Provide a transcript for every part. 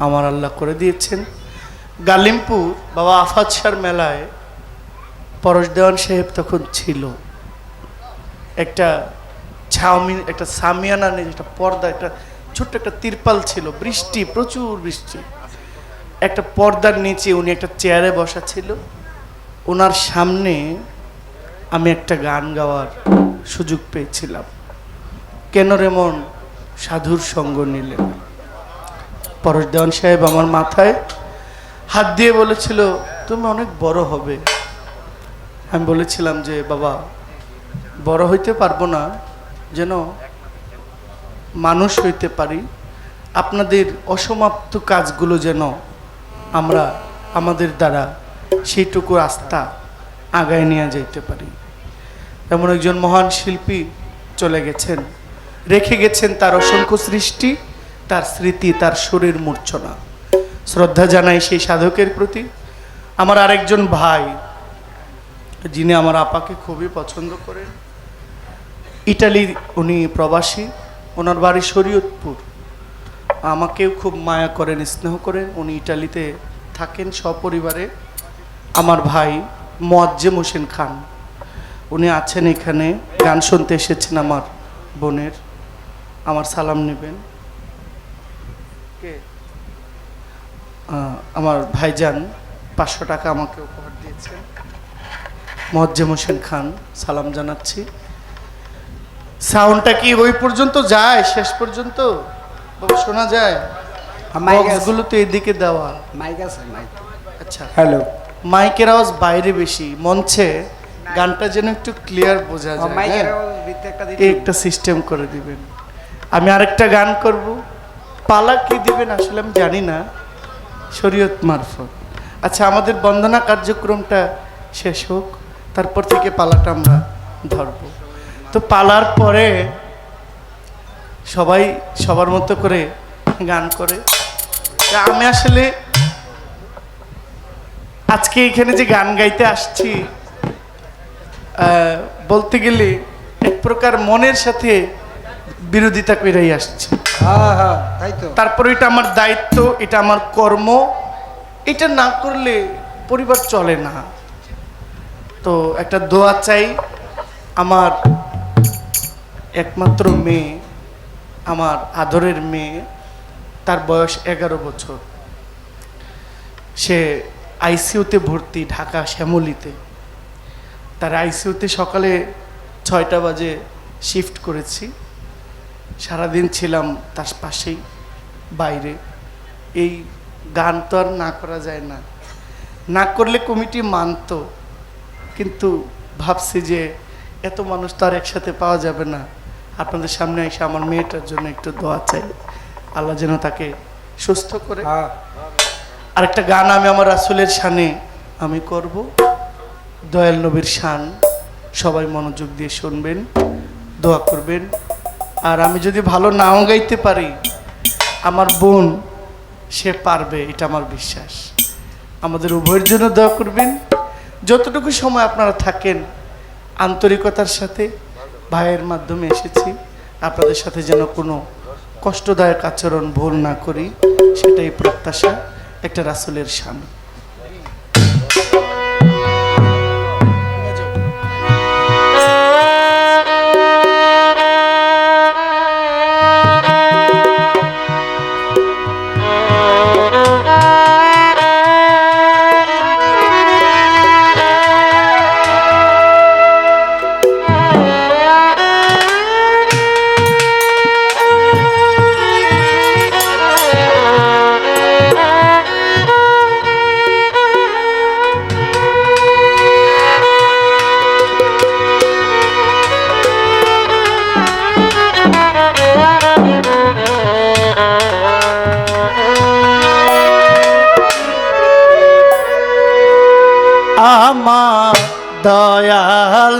আমার আল্লাহ করে দিয়েছেন। গালিমপুর বাবা আফাদ মেলায় পরশ দেওয়ান সাহেব তখন ছিল। একটা ছাউমিন একটা সামিয়ানা নিয়ে একটা পর্দা, একটা ছোট্ট একটা তিরপাল ছিল। বৃষ্টি, প্রচুর বৃষ্টি। একটা পর্দার নিচে উনি একটা চেয়ারে বসা ছিল। ওনার সামনে আমি একটা গান গাওয়ার সুযোগ পেয়েছিলাম। কেন রেমন সাধুর সঙ্গ নিলেন? পরশ দেওয়ান সাহেব আমার মাথায় হাত দিয়ে বলেছিল, তুমি অনেক বড় হবে। আমি বলেছিলাম যে, বাবা, বড় হইতে পারব না, যেন মানুষ হইতে পারি। আপনাদের অসমাপ্ত কাজগুলো যেন আমরা আমাদের দ্বারা সেইটুকু আস্থা আগায় নিয়ে যাইতে পারি। এমন একজন মহান শিল্পী চলে গেছেন। রেখে গেছেন তার অসংখ্য সৃষ্টি। তার স্মৃতি, তার শরীর মূর্ছনা। শ্রদ্ধা জানাই সেই সাধকের প্রতি। আমার আরেকজন ভাই, যিনি আমার আপাকে খুবই পছন্দ করেন, ইটালির উনি প্রবাসী, ওনার বাড়ি শরীয়তপুর। আমাকেও খুব মায়া করেন, স্নেহ করেন। উনি ইটালিতে থাকেন সপরিবারে। আমার ভাই মোয়াজ্জেম হোসেন খান। উনি আছেন এখানে, গান শুনতে এসেছেন আমার বোনের। আমার সালাম নেবেন। আমার ভাইজান পাঁচশো টাকা আমাকে উপহার দিয়েছেন মোয়াজ্জেম হোসেন খান সালাম জানাচ্ছি। সাউন্ডটা কি ওই পর্যন্ত যায় শেষ পর্যন্ত? শোনা যায়? মাইক আছে। বক্সগুলো তো এদিকে দেওয়া। মাইক আছে মাইক আচ্ছা। হ্যালো। মাইকের আওয়াজ বাইরে বেশি মঞ্চে গানটা যেন একটু ক্লিয়ার বোঝা যায় মাইকের হ্যাঁ? একটা সিস্টেম করে দিবেন। আমি আরেকটা গান করব। পালা কি দিবেন আসলে আমি জানি না, শরীয়ত মারফত। আচ্ছা আমাদের বন্দনা কার্যক্রমটা শেষ হোক, তারপর থেকে পালাটা আমরা ধরব। তো পালার পরে সবাই সবার মতো করে গান করে। আমি আসলে আজকে এখানে যে গান গাইতে আসছি বলতে গেলে এক প্রকার মনের সাথে বিরোধিতা করেই আসছি। তারপর এটা আমার দায়িত্ব, এটা আমার কর্ম। এটা না করলে পরিবার চলে না। তো একটা দোয়া চাই, আমার একমাত্র মেয়ে, আমার আদরের মেয়ে, তার বয়স এগারো বছর। সে আইসিইউতে ভর্তি ঢাকা শ্যামলিতে। তার আইসিইউতে সকালে ছয়টা বাজে শিফট করেছি। সারাদিন ছিলাম তার পাশেই বাইরে। এই গান তো আর না করা যায় না। না করলে কমিটি মানতো কিন্তু ভাবছি যে এত মানুষ তো আর একসাথে পাওয়া যাবে না। আপনাদের সামনে এসে আমার মেয়েটার জন্য একটু দোয়া চাই। আল্লাহ যেন তাকে সুস্থ করে। হ্যাঁ। আরেকটা গান আমি আমার রাসুলের শানে আমি করব। দয়াল নবীর শান সবাই মনোযোগ দিয়ে শুনবেন দোয়া করবেন। আর আমি যদি ভালো নাও গাইতে পারি, আমার বোন, সে পারবে, এটা আমার বিশ্বাস। আমাদের উভয়ের জন্য দয়া করবেন। যতটুকু সময় আপনারা থাকেন আন্তরিকতার সাথে, ভাইয়ের মাধ্যমে এসেছি। আপনাদের সাথে যেন কোনো কষ্টদায়ক আচরণ ভুল না করি, সেটাই প্রত্যাশা, একটা রাসুলের শান দয়াল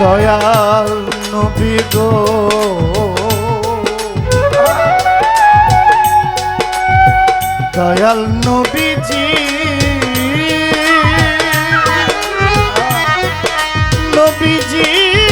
দয়াল নবী গো। দয়াল নবীজি। নবীজি।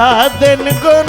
দেখা দেন গো।